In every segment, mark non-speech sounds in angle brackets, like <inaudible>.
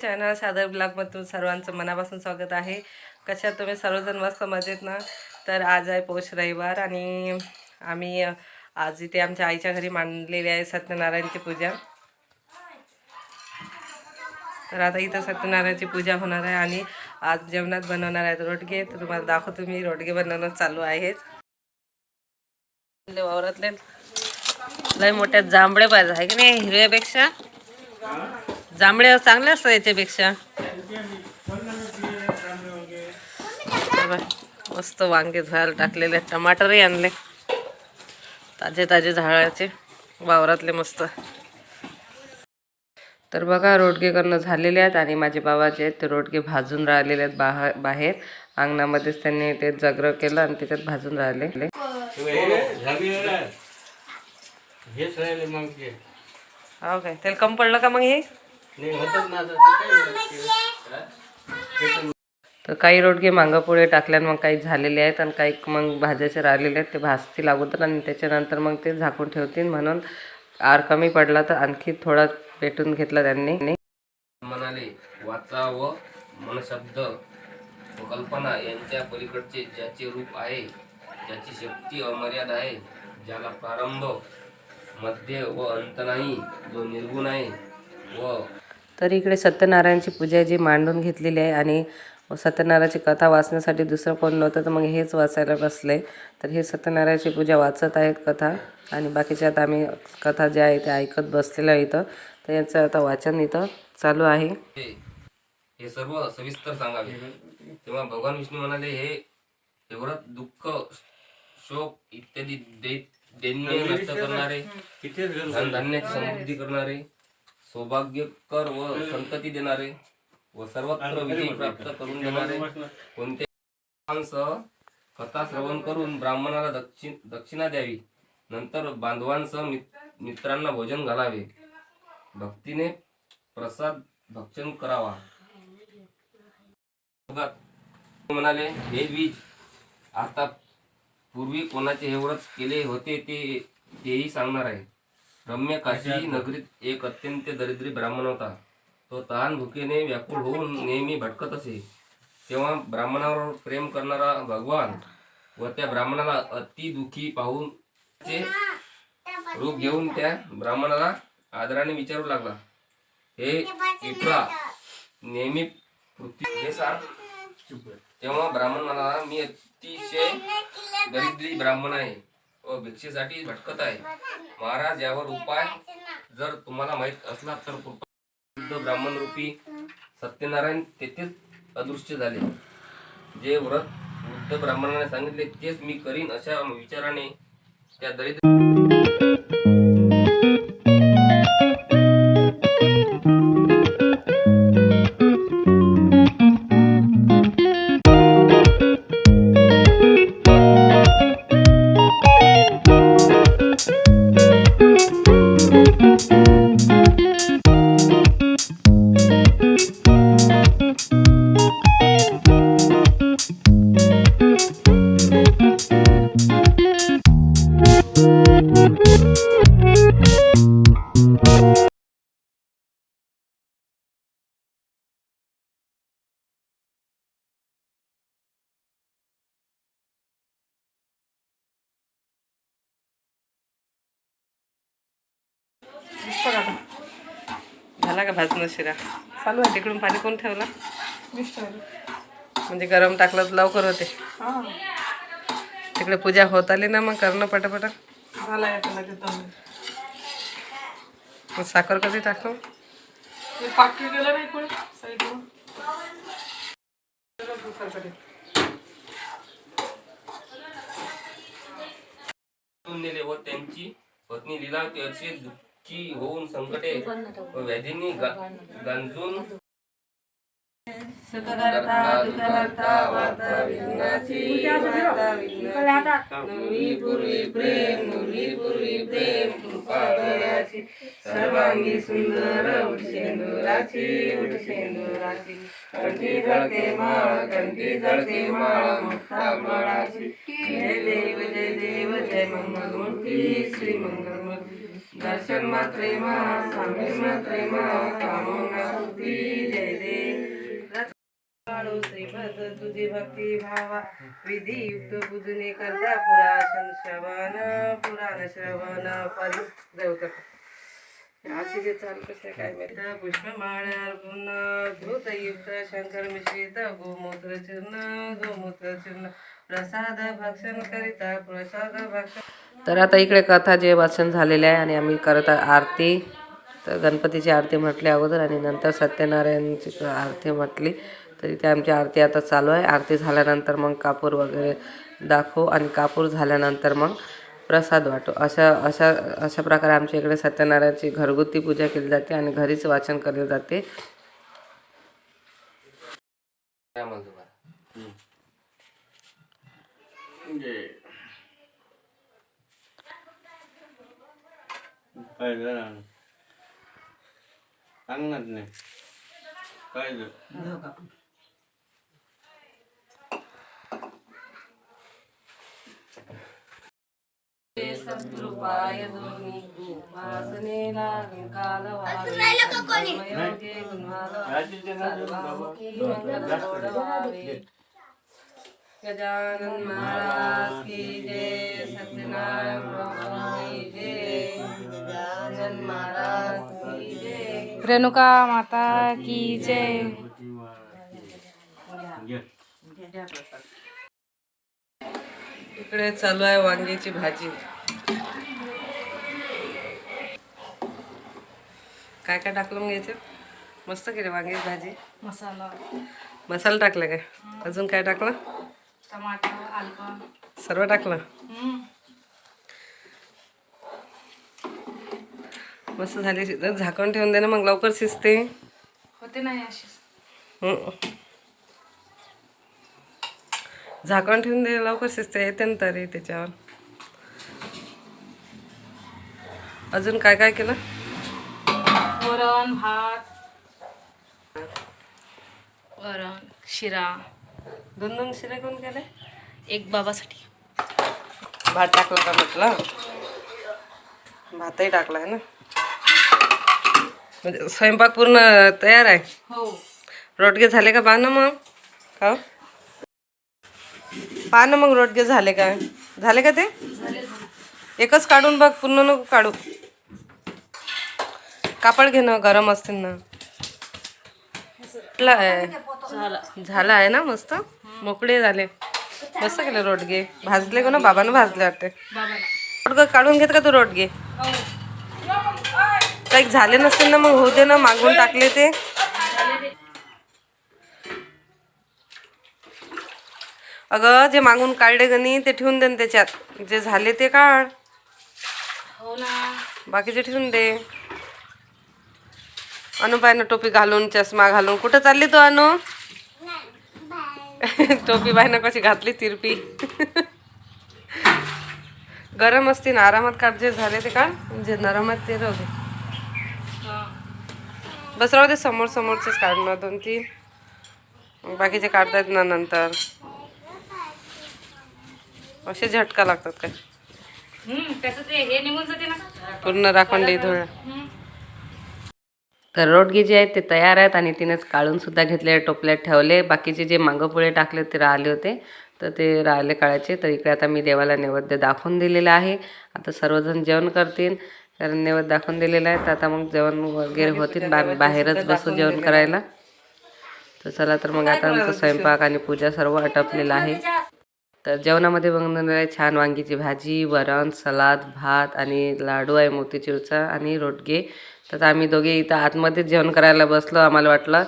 Channel सादर ब्लॉगमधून सर्वांचं मनापासून स्वागत आहे. कशा तुम्ही सर्वजण मस्त मजेत ना? तर आज आहे पौष रविवार आणि आम्ही आज इथे आमच्या आईच्या घरी मांडलेली आहे सत्यनारायणची पूजा. तर आता इथं सत्यनारायणची पूजा होणार आहे आणि आज जेवणात बनवणार आहेत रोडगे. तर तुम्हाला दाखवतो मी रोडगे बनवणं चालू आहेत. वावरातले लय मोठ्या जांभळे पाहिजे आहे की नाही? हिरव्यापेक्षा? जांभळे चांगले असतात याच्यापेक्षा मस्त वांगे धुवायला टाकलेले. टमाटरही आणले. ताजे ताजे झाडाचे वावरातले मस्त. तर बघा रोडगे करणं झालेले आहेत आणि माझे बाबा जे आहेत. ते रोडगे भाजून राहिलेले आहेत बाहेर बाहेर. अंगणामध्येच त्यांनी ते जग्र केलं आणि त्याच्यात भाजून राहिले. हो काय त्याला कम पडलं का मग हे? तर काही रोडगे मांगापुढे टाकल्यान मग काही झालेले आहेत आणि काही मग भाज्याचे राहिलेले आहेत ते भाजतील अगोदर आणि त्याच्यानंतर मग ते झाकून ठेवतील म्हणून आर कमी पडला तर आणखी थोडा पेटून घेतला त्यांनी. म्हणाले वाचा व मनशब्द व कल्पना यांच्या पलीकडचे ज्याचे रूप आहे ज्याची शक्ती अमर्याद आहे ज्याला प्रारंभ मध्य व अंत नाही जो निर्गुण आहे व तर इकडे सत्यनारायणची पूजा जी मांडून घेतलेली आहे आणि सत्यनारायणची कथा वाचण्यासाठी दुसरं कोण नव्हतं तर मग हेच वाचायला बसले. तर हे सत्यनारायणची पूजा वाचत आहेत कथा आणि बाकीच्या आता आम्ही कथा ज्या आहे त्या ऐकत बसलेल्या आहे इथं. तर यांचं आता वाचन इथं चालू आहे. हे हे सर्व सविस्तर सांगावे. तेव्हा भगवान विष्णू म्हणाले हे एवढं दुःख शोक इत्यादी दैन्य नष्ट करणारे धनधान्याची समृद्धी करणारे सौभाग्यकर व संतती देणारे व सर्वत्र विजय प्राप्त करून देणारे कोणते कथा श्रवण करून ब्राह्मणाला दक्षिण दक्षिणा द्यावी. नंतर बांधवांसह मित- मित्रांना भोजन घालावे. भक्तीने प्रसाद भक्षण करावा. म्हणाले हे बीज आता पूर्वी कोणाचे हे व्रत केले होते ते तेही सांगणार आहे. रम्य काशी नगरीत एक अत्यंत दरिद्री ब्राह्मण होता. तो तहान भुकेने व्याकुळ होऊन नेहमी भटकत असे. तेव्हा ब्राह्मणावर प्रेम करणारा भगवान व त्या ब्राह्मणाला अति दुखी पाहून ते रूप घेऊन त्या ब्राह्मणाला आदराने विचारू लागला. हे विप्रा नेहमी पृथ्वी सांग तेव्हा ब्राह्मण म्हणाला मी अतिशय दरिद्री ब्राह्मण आहे. व भिक्षेसाठी भटकत आहे. महाराज यावर उपाय जर तुम्हाला माहीत असला तर कृपा ब्राह्मण रूपी सत्यनारायण तेथेच अदृश्य झाले. जे व्रत वृद्ध ब्राह्मणाने सांगितले तेच मी करीन अशा विचाराने त्या दरिद्र झाला का भाजणं शिरा? चालू आहे. तिकडून पाणी कोण ठेवला? म्हणजे गरम टाकलं तर लवकर होते. तिकडे पूजा होत आली ना मग करणं पटापटा. मग साखर कधी व त्यांची पत्नी लीलावती अशी दुःखी होऊन संकटे व व्याधींनी गांजून सर्वांगी सुंदर उठशेंदुराची उठशेंदुराची कंठी जळते माळ कंठी जळते माळ मुक्ता माळाची जय देव जय देव जय मंगलमूर्ती श्री मंगलमूर्ती. दर्शन मात्रे मा स्वामी मात्रे मा कामना सिद्धी जय। दे काळू तुझी भक्ती भावा विधी युक्त पूजने करता पुराण श्रवण पुराण श्रवण परी देवता। आरतीचे चालू कसे काय माहिती पुष्पमाळ अर्पण धूतयुक्त शंकर मिश्रित गोमूत्र चूर्ण गोमूत्र चूर्ण। प्रसाद भक्षण करिता प्रसाद भक्षण तर आता इकडे कथा जे वाचन झालेले आहे आणि आम्ही करत आरती. तर गणपतीची आरती म्हटली अगोदर आणि नंतर सत्यनारायणची आरती म्हटली. तर इथे आमची आरती आता चालू आहे. आरती झाल्यानंतर मग कापूर वगैरे दाखवू आणि कापूर झाल्यानंतर मग प्रसाद वाटू. अशा अशा अशा प्रकारे आमच्या इकडे सत्यनारायणची घरगुती पूजा केली जाते आणि घरीच वाचन केले जाते. म्हणजे काय झालं सांगणार नाही काय झालं सत्कृपाय दोन्ही उपासने लागेल काल व्हावे कर्मयोगे गुणवाल रात्रीचे ना जेवण बाबा. मंगल व्हावे गजानन महाराज की जय सत्यनारायण प्रभु की जय गजानन महाराज की जय। रेणुका माता की जय. इकडे चालू आहे वांग्याची भाजी. काय काय टाकलं मग याच्यात? मस्त केली वांग्याची भाजी. मसाला. मसाला टाकला काय? अजून काय टाकलं? टमाटर आलका सर्व टाकलं? मस्त झाली शिजत. झाकण ठेवून दे ना मग लवकर शिजते. होते नाही अशी. झाकण ठेवून दे लवकर शिजते. येते ना तरी त्याच्यावर. अजून काय काय केलं? वरण भात. वरण शिरा. दोन दोन शिरे कोण केले? एक बाबासाठी. भात टाकलं का म्हटलं? भातही टाकला आहे ना? म्हणजे स्वयंपाक पूर्ण तयार आहे? हो. रोटगे झाले का पहा ना मग? का पहा ना मग रोटगे झाले का? झाले का ते? एकच काढून बघ पूर्ण नको काढू. कापड घे ना गरम असतील ना. झाला आहे ना मस्त? मोकळे झाले. मस्त केले रोडगे. भाजले का ना? बाबानं भाजले वाटते. बाबाला काढून घेत का तू रोडगे? काही झाले नसतील ना मग होऊ दे ना मागून टाकले ते. अगं जे मागून काढले गणी ते ठेवून दे त्याच्यात. जे झाले ते काढ. बाकीचे ठेवून दे. अनुपायनं टोपी घालून चष्मा घालून. कुठं चालली तू अनु? टोपी ना कशी घातली तिरपी. गरम असते ना आरामात काढ जे झाले ते काढ जे नरम आहेत ते राहू दे. बस राहू दे समोर समोरचेच काढणार दोन तीन. बाकीचे काढतायत ना नंतर. असे झटका लागतात काय? पूर्ण राखंडी धुळ हम्म. तर रोडगे जे आहेत ते तयार आहेत आणि तिनेच काढूनसुद्धा घेतले टोपल्यात ठेवले. बाकीचे जे मागं पुढे टाकले ते राहिले होते. तर ते राहिले काढायचे तर इकडे आता मी देवाला नैवेद्य दाखवून दिलेलं आहे. आता सर्वजण जेवण करतील. कारण नैवेद्य दाखवून दिलेलं आहे. तर आता मग जेवण वगैरे होतील. बा बाहेरच बसून जेवण करायला. तर चला तर मग आता आमचं स्वयंपाक आणि पूजा सर्व आटपलेलं आहे. तर जेवणामध्ये बनवलेलं आहे छान वांगीची भाजी वरण सलाद भात आणि लाडू आहे मोतीचूरचा आणि रोटगे तर आम्ही दोघे इथं आतमध्येच जेवण करायला बसलो आम्हाला वाटलं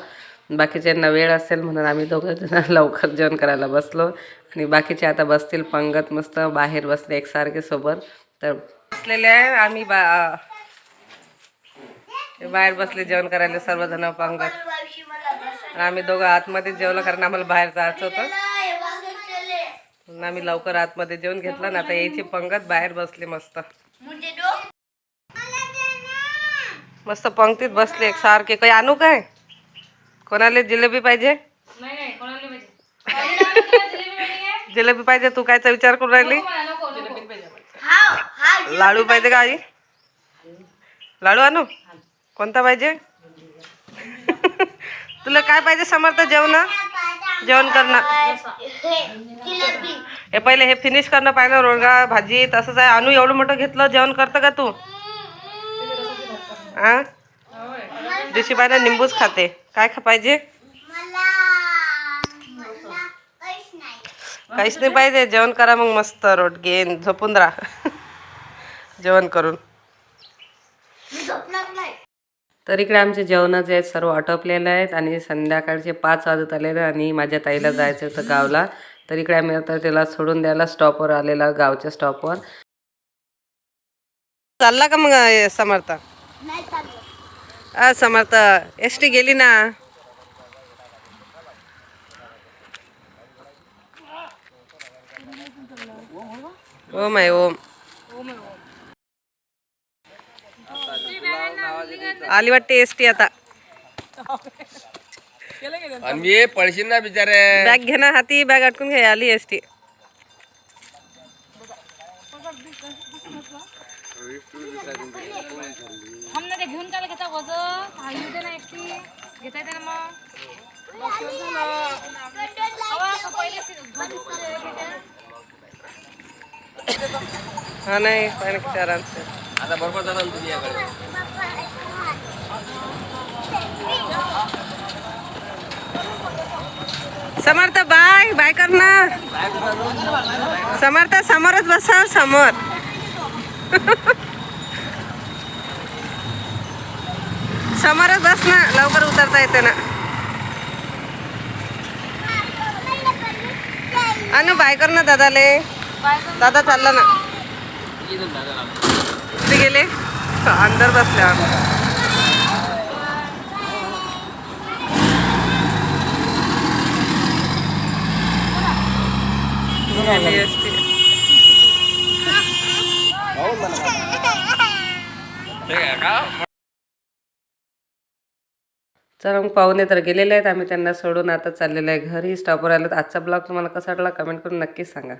बाकीच्यांना वेळ असेल म्हणून आम्ही दोघं जण <laughs> लवकर जेवण करायला बसलो. आणि बाकीचे आता बसतील पंगत मस्त बाहेर बसले एकसारखे सोबत. तर बसलेले आहे आम्ही बा बाहेर बसले जेवण करायला सर्वजण पंगत. आम्ही दोघं आतमध्येच जेवलं कारण आम्हाला बाहेर जायचं होतं. म्हणून आम्ही लवकर आतमध्ये जेवण घेतलं ना आता यायची पंगत बाहेर बसले मस्त. मस्त पंक्तीत बसले एक सारखे. काही आणू काय? कोणाला जिलेबी पाहिजे? नाही नाही कोणाला पाहिजे? कोणाला जिलेबी पाहिजे? जिलेबी पाहिजे तू कायचा विचार करून राहिली. लाडू पाहिजे का आई? लाडू आणू? कोणता पाहिजे? <laughs> तुला काय पाहिजे समर्थ जेवण? जेवण करणं हे पहिले हे फिनिश करणं पाहिजे रोडगा भाजी तसंच आहे. आणू एवढं मोठं घेतलं जेवण करतं का तू? आ? दिवशी बायला निंबूच खाते. काय खा पाहिजे? काहीच नाही. पाहिजे. जेवण करा मग मस्त रोट घेन झोपून राहा. जेवण करून. तर इकडे आमचे जेवण जे आहेत सर्व आटोपलेले आहेत आणि संध्याकाळचे पाच वाजत आलेले आणि माझ्या ताईला जायचं होतं गावला. तर इकडे आम्ही आता त्याला सोडून द्यायला स्टॉपवर आलेला गावच्या स्टॉपवर चालला का मग समर्थ? समर्थ एस टी गेली ना ओम आहे ओम आली वाटते एस टी आता पळशील ना बिचारे बॅग घे ना हाती बॅग अटकून घे आली एस टी ते घेऊन काय घेता वज येऊ दे ना एकटी. घेता येते ना मग? हा नाही पाहिजे किती आरामसे आता बरोबर जाता ना तुम्ही याकडे. समर्थ बाय बाय कर ना समर्थ समोरच बसा समोर. <laughs> समोरच बस ना लवकर उतरता येते ना. अनु बाय कर ना दादाले. दादा चालला ना. कुठे गेले? अंदर बसले आम्ही. ST. चला मग पाहुणे तर गेलेले आहेत. आम्ही त्यांना सोडून आता चाललेलं आहे. घरी स्टॉपवर आलो आजचा ब्लॉग तुम्हाला कसा वाटला? कमेंट करून नक्कीच सांगा.